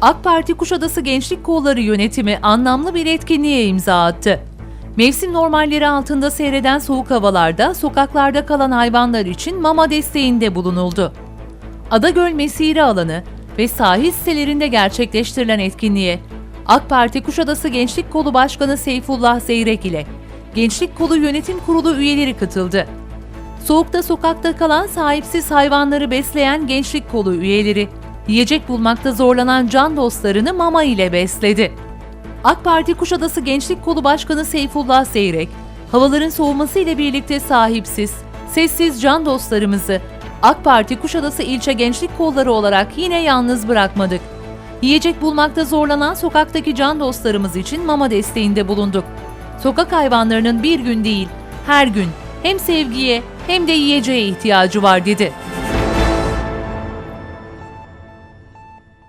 AK Parti Kuşadası Gençlik Kolları yönetimi anlamlı bir etkinliğe imza attı. Mevsim normalleri altında seyreden soğuk havalarda sokaklarda kalan hayvanlar için mama desteğinde bulunuldu. Adagöl Mesire alanı ve sahil sitelerinde gerçekleştirilen etkinliğe AK Parti Kuşadası Gençlik Kolu Başkanı Seyfullah Zeyrek ile Gençlik Kolu Yönetim Kurulu üyeleri katıldı. Soğukta sokakta kalan sahipsiz hayvanları besleyen Gençlik Kolu üyeleri, yiyecek bulmakta zorlanan can dostlarını mama ile besledi. AK Parti Kuşadası Gençlik Kolu Başkanı Seyfullah Zeyrek, havaların soğuması ile birlikte sahipsiz, sessiz can dostlarımızı AK Parti Kuşadası İlçe Gençlik Kolları olarak yine yalnız bırakmadık. Yiyecek bulmakta zorlanan sokaktaki can dostlarımız için mama desteğinde bulunduk. Sokak hayvanlarının bir gün değil, her gün hem sevgiye hem de yiyeceğe ihtiyacı var dedi.